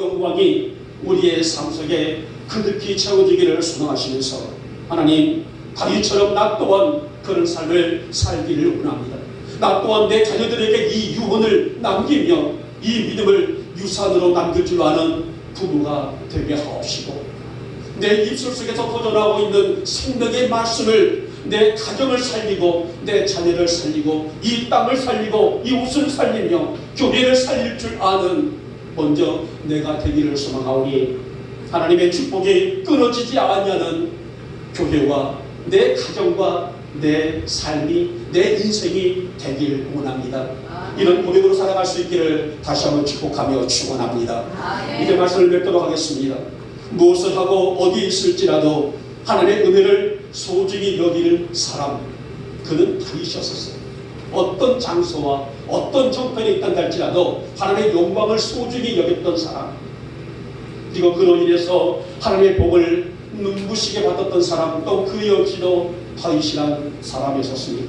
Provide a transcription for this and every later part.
영광이 우리의 삶 속에 그득히 채워지기를 소망하시면서 하나님 다윗처럼 나 또한 그런 삶을 살기를 원합니다. 나 또한 내 자녀들에게 이 유언을 남기며 이 믿음을 유산으로 남길 줄 아는 부부가 되게 하옵시고 내 입술 속에서 터져나오고 있는 생명의 말씀을 내 가정을 살리고 내 자녀를 살리고 이 땅을 살리고 이 옷을 살리며 교회를 살릴 줄 아는 먼저 내가 되기를 소망하오니 하나님의 축복이 끊어지지 않냐는 교회와 내 가정과 내 삶이 내 인생이 되길 원합니다. 이런 고백으로 살아갈 수 있기를 다시 한번 축복하며 축원합니다. 이제 말씀을 맺도록 하겠습니다. 무엇을 하고 어디 있을지라도 하나님의 은혜를 소중히 여기는 사람 그는 다윗이었었어요. 어떤 장소와 어떤 정권에 있다 할지라도 하나님의 영광을 소중히 여겼던 사람 그리고 그로 인해서 하나님의 복을 눈부시게 받았던 사람 또 그 역시도 다윗이란 사람이었습니다.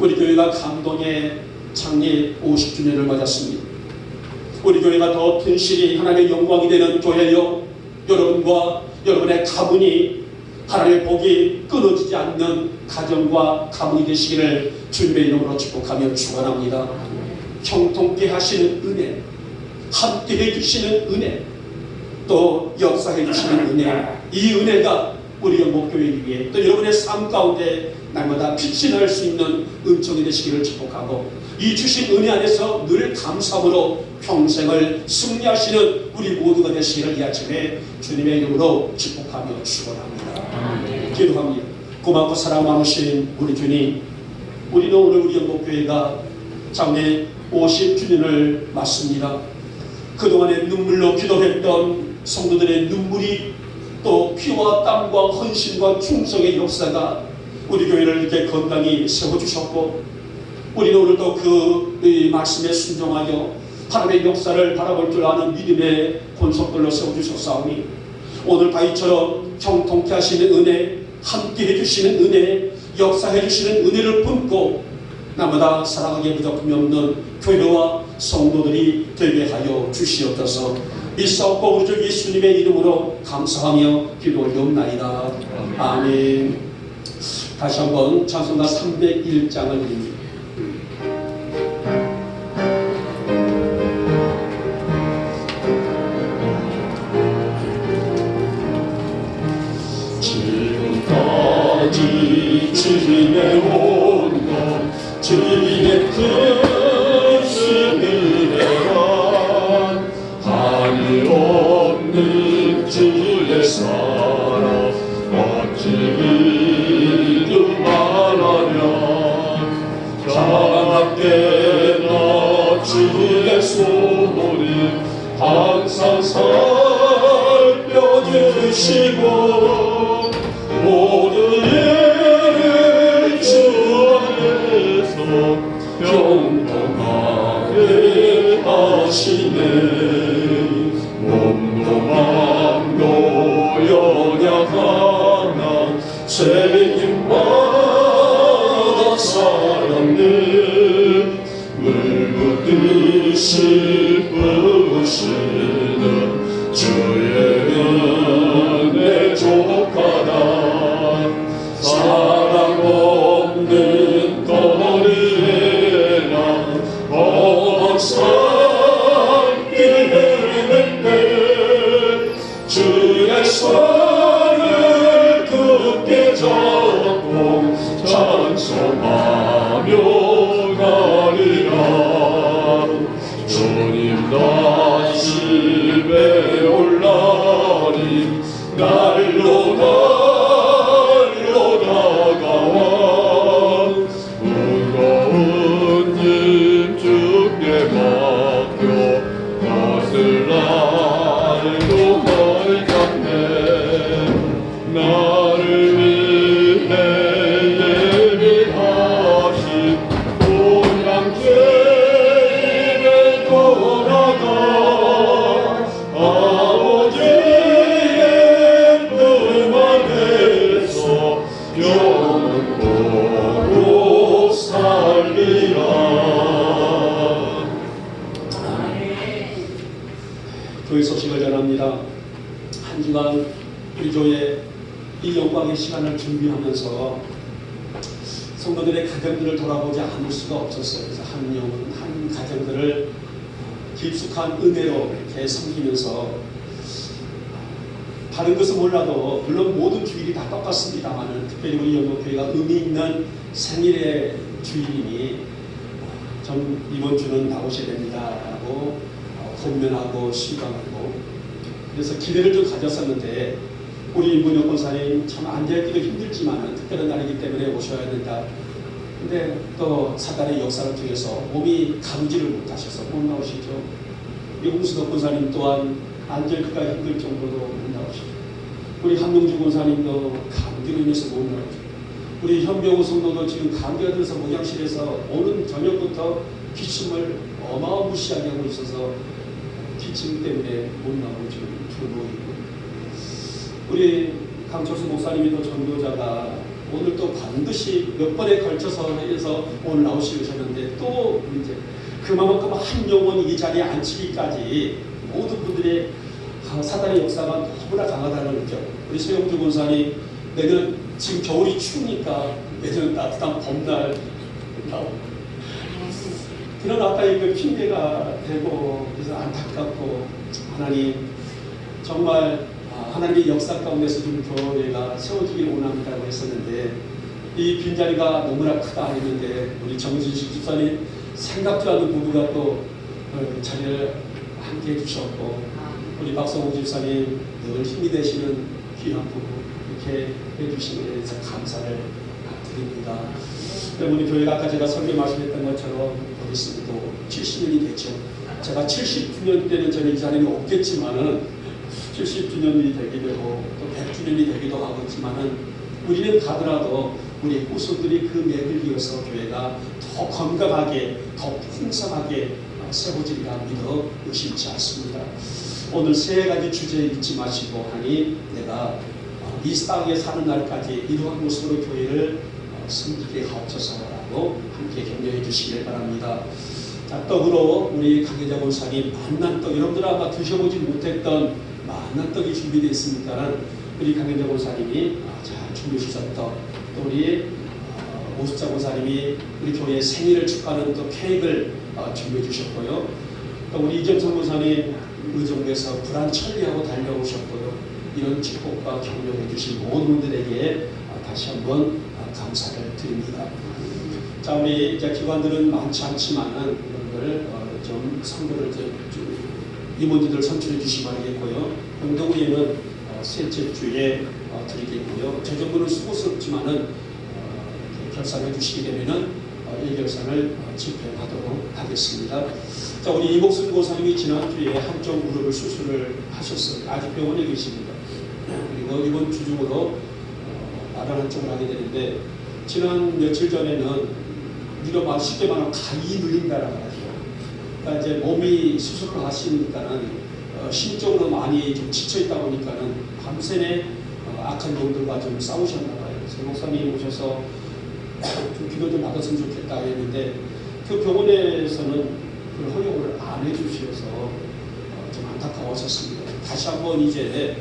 우리 교회가 감동의 창립 50주년을 맞았습니다. 우리 교회가 더 튼실히 하나님의 영광이 되는 교회요 여러분과 여러분의 가문이 하나님의 복이 끊어지지 않는 가정과 가문이 되시기를 주님의 이름으로 축복하며 축원합니다. 형통케 하시는 은혜, 함께 해 주시는 은혜, 또 역사해 주시는 은혜, 이 은혜가 우리 영목교회 위에 또 여러분의 삶 가운데 날마다 빛이 날 수 있는 은총이 되시기를 축복하고 이 주신 은혜 안에서 늘 감사함으로 평생을 승리하시는 우리 모두가 되시기를 이 아침에 주님의 이름으로 축복하며 축원합니다. 기도합니다. 고맙고 사랑 많으신 우리 주님, 우리는 오늘 우리 영목교회가 장래 50주년을 맞습니다. 그동안에 눈물로 기도했던 성도들의 눈물이 또 피와 땀과 헌신과 충성의 역사가 우리 교회를 이렇게 건강히 세워주셨고 우리는 오늘도 그 말씀에 순종하여 하나님의 역사를 바라볼 줄 아는 믿음의 본속들로 세워주셨사오니 오늘 다이처럼 형통케 하시는 은혜 함께 해주시는 은혜 역사해 주시는 은혜를 품고 나마다 사랑하기에 부족함이 없는 교회와 성도들이 되게 하여 주시옵소서. 믿사옵고 우리 주 예수님의 이름으로 감사하며 기도 올리옵나이다. 아멘. 다시 한번 찬송가 301장을 드립니다. 지금까지 지내온 것 살펴주시고 모든 일을 주 안에서 평통하게 하시네. 몸도 마음도 연약하나 죄인마다 살았네. 물붓듯이 부시는 찬송하며 가리라 주님 다시 배올라니 날 전합니다. 한 주간 우리 교회 이 영광의 시간을 준비하면서 성도들의 가정들을 돌아보지 않을 수가 없었어요. 그래서 한 영혼, 한 가정들을 깊숙한 은혜로 이렇게 섬기면서 다른 것은 몰라도 물론 모든 주일이 다 똑같습니다만은 특별히 우리 영국교회가 의미 있는 생일의 주일이니 좀 이번 주는 나오셔야 됩니다라고 어, 권면하고 수강하고 그래서 기대를 좀 가졌었는데 우리 임문혁 권사님 참 앉아있기도 힘들지만은 특별한 날이기 때문에 오셔야 된다. 근데 또 사단의 역사를 통해서 몸이 가루지를 못하셔서 못 나오시죠. 이홍수덕 권사님 또한 앉아있기가 힘들 정도로 못 나오시죠. 우리 한명주 권사님도 감기로 인해서 못 나오죠. 우리 현병우 성도도 지금 감기가 들어서 목양실에서 오는 저녁부터 기침을 어마무시하게 하고 있어서 기침 때문에 못 나오고 우리 강철수 목사님이 또 전도자가 오늘 또 반드시 몇 번에 걸쳐서 해서 오늘 나오시셨는데 또 이제 그만큼 한 영혼이 이 자리에 앉히기까지 모든 분들의 사단의 역사가 너무나 강하다는 거죠. 우리 서영주 권사님 내년 지금 겨울이 추우니까 예전 따뜻한 봄날 나오고 그런 아까의 그 핑계가 되고 그래서 안타깝고 하나님 정말 아, 하나님의 역사 가운데서 좀 교회가 세워지기를 원합니다고 했었는데 이 빈자리가 너무나 크다 했는데 우리 정진식 집사님 생각도 않는 부부가 또 어, 자리를 함께 해주셨고 우리 박성호 집사님 늘 힘이 되시는 귀한 부부 이렇게 것에 대해서 감사를 드립니다. 우리 교회가 아까 제가 설교 말씀했던 것처럼 우리 스도 70년이 됐죠. 제가 70주년 때는 저는 이 자리에 없겠지만은 70주년이 되기도 하고 또 100주년이 되기도 하고 있지만은 우리는 가더라도 우리 후손들이 그 맥을 이어서 교회가 더 건강하게 더 풍성하게 세워지리라 믿어 의심치 않습니다. 오늘 세 가지 주제 잊지 마시고 하니 내가 이 땅에 사는 날까지 이러한 모습으로 교회를 섬기게 하옵소서라고 함께 격려해 주시길 바랍니다. 자, 떡으로 우리 강혜자 권사님 만난 떡 여러분들 아마 드셔보지 못했던 만난 떡이 준비되어 있으니까 우리 강혜자 권사님이 잘 준비해 주셨던 또 우리 어, 오숙자 권사님이 우리 교회 생일을 축하하는 또 케이크를 어, 준비해 주셨고요. 또 우리 이정선 권사님 의정부에서 불안 천리하고 달려오셨고요. 이런 축복과 격려해 주신 모든 분들에게 어, 다시 한번 감사를 드립니다. 자, 우리 이제 기관들은 많지 않지만은 여러분들 어, 좀 선거를 좀, 좀 임원진들 선출해 주시기 바라겠고요. 공동의회는 어, 셋째 주에 어, 드리겠고요. 저 정도는 수고스럽지만은 어, 결산해 주시게 되면은 어, 이 결산을 어, 집행하도록 하겠습니다. 자, 우리 이목순 고사님이 지난주에 한쪽 무릎을 수술을 하셨어요. 아직 병원에 계십니다. 그리고 이번 주 중으로 다른 한쪽을 하게 되는데 지난 며칠 전에는 우리가 말 쉽게 말하면 간이 눌린다라고. 그러니까 이제 몸이 수술을 하시니까는 어, 심적으로 많이 좀 지쳐 있다 보니까는 밤새내 어, 악한 영들과 좀 싸우셨나 봐요. 그래서 목사님 오셔서 좀 기도 좀 받았으면 좋겠다 했는데 그 병원에서는 그 허용을 안 해주셔서 어, 좀 안타까웠었습니다. 다시 한번 이제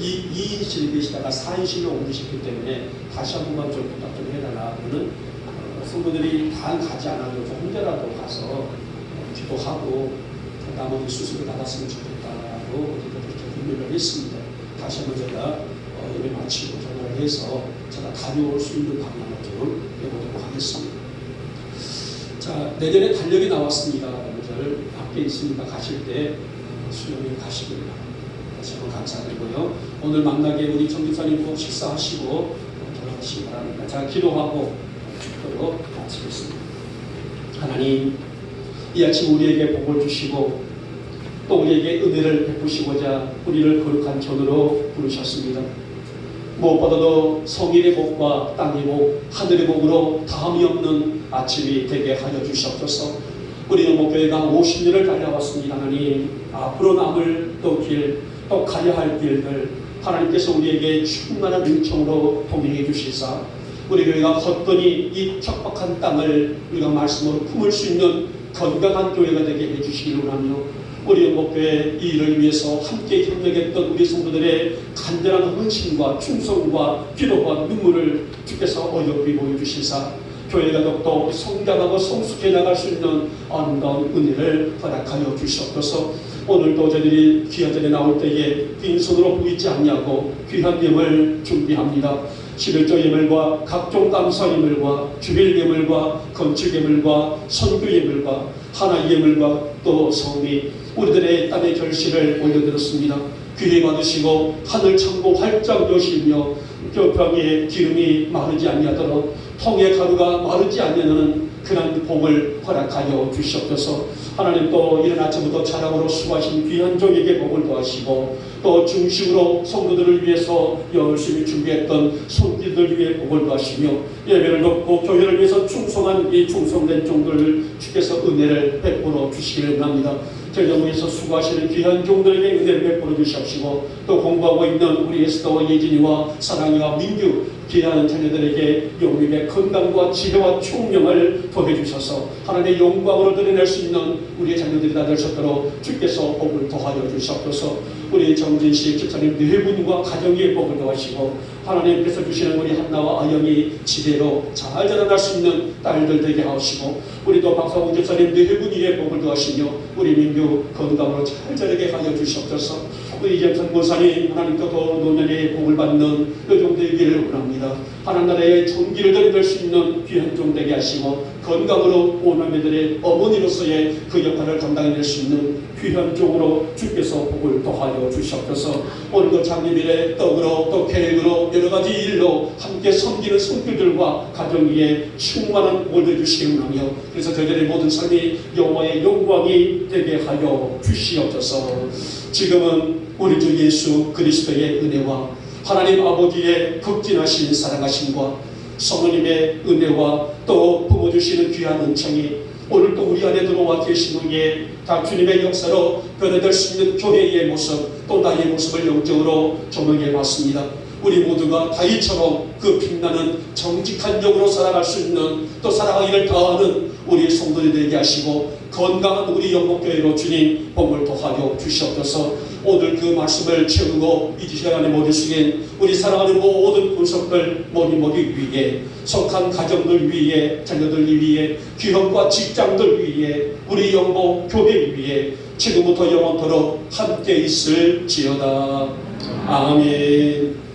이 2인실에 계시다가 4인실로 옮기셨기 때문에 다시 한 번만 좀 부탁 좀 해달라 하면은 어, 성도들이 다 가지 않아도 좀 혼자라도 가서 어, 기도하고 나머지 수술을 받았으면 좋겠다라고 그렇게 분명을 했습니다. 다시 한번 제가 어, 예배 마치고 전화를 해서 제가 다녀올 수 있는 방향을 좀 해보도록 하겠습니다. 자 내년에 달력이 나왔습니다. 여러분들 밖에 있으니까 가실 때 수련회 가시길 바랍니다. 다시 한번 감사드리고요. 오늘 만나게 우리 정집사님 꼭 식사하시고 돌아가시기 바랍니다. 자, 기도하고 기도로 마치겠습니다. 하나님, 이 아침 우리에게 복을 주시고 또 우리에게 은혜를 베푸시고자 우리를 거룩한 전으로 부르셨습니다. 무엇보다도 성일의 복과 땅의 복, 하늘의 복으로 다함이 없는 아침이 되게 하여 주시옵소서. 우리 영목교회가 50년을 달려왔습니다. 하나님, 앞으로 남을 또 길, 또 가야 할 길들 하나님께서 우리에게 충만한 은총으로 동행해 주시사 우리 교회가 헛되이 이 척박한 땅을 우리가 말씀으로 품을 수 있는 건강한 교회가 되게 해주시기를 원하며 우리 연목교회 이 일을 위해서 함께 협력했던 우리 성도들의 간절한 헌신과 충성과 기도와 눈물을 주께서 어여삐 보여주시사 교회가 더욱더 성장하고 성숙해 나갈 수 있는 아름다운 은혜를 허락하여 주시옵소서 오늘도 저희들이 귀한 자리에 나올 때에 빈손으로 보이지 않냐고 귀한 예물 준비합니다. 11조 예물과 각종 감사 예물과 주일 예물과 건축 예물과 선교 예물과 하나 예물과 또 성미 우리들의 땀의 결실을 올려드렸습니다. 귀히 받으시고 하늘 창고 활짝 여시며 교평의 기름이 마르지 아니하도록 통의 가루가 마르지 아니하는 그런 복을 허락하여 주시옵소서 하나님 또 이른 아침부터 자랑으로 수고하신 귀한 종에게 복을 더하시고 또 중심으로 성도들을 위해서 열심히 준비했던 손길들 위해 복을 더하시며 예배를 놓고 교회를 위해서 충성한 이 충성된 종들을 주께서 은혜를 베풀어 주시기를 원합니다. 저희 영국에서 수고하시는 귀한 종들에게 은혜를 베풀어 주시옵시고 또 공부하고 있는 우리 에스더와 예진이와 사랑이와 민규 귀한 자녀들에게 영육의 건강과 지혜와 총명을 더해주셔서 하나님 의 영광으로 드러낼 수 있는 우리의 자녀들이 다 될 수 있도록 주께서 복을 더하여 주시옵소서. 우리 정진 씨 집사님 네 분과 가정의 복을 더하시고 하나님께서 주시는 우리 한나와 아영이 지대로 잘 자라날 수 있는 딸들 되게 하시고 우리 또 박사훈 집사님 네 분의 복을 더하시며 우리 민규 건강으로 잘 자라게 하여 주시옵소서 우리 이재선 목사님 하나님께 더 노년의 복을 받는 그 종되기를 원합니다. 하나님 나라의 존귀를 드릴 수 있는 귀한 종 되게 하시고 건강으로 오남매들의 어머니로서의 그 역할을 감당해낼 수 있는 귀한 종으로 주께서 복을 더하여 주시옵소서 오늘도 장님일에 떡으로 또 계획으로 여러 가지 일로 함께 섬기는 성들들과 가정 위에 충만한 복을 주시기 원하며 그래서 저희들의 모든 삶이 여호와의 영광이 되게 하여 주시옵소서. 지금은 우리 주 예수 그리스도의 은혜와 하나님 아버지의 극진하신 사랑하심과 성령님의 은혜와 또 부어 주시는 귀한 은총이 오늘도 우리 안에 들어와 계신 후에 다 주님의 역사로 변화될 수 있는 교회의 모습 또 나의 모습을 영적으로 조명해 봤습니다. 우리 모두가 다윗처럼 그 빛나는 정직한 영으로 살아갈 수 있는 또 살아가기를 다하는 우리 성도들이 되게 하시고 건강한 우리 영목교회로 주님 복을 더하여 주시옵소서 오늘 그 말씀을 채우고 이 시간에 모두 숙인 우리 사랑하는 모든 분석들 모두 모기 위해 속한 가정들 위해 자녀들 위해 기업과 직장들 위해 우리 영목 교회 위해 지금부터 영원토록 함께 있을지어다. 아멘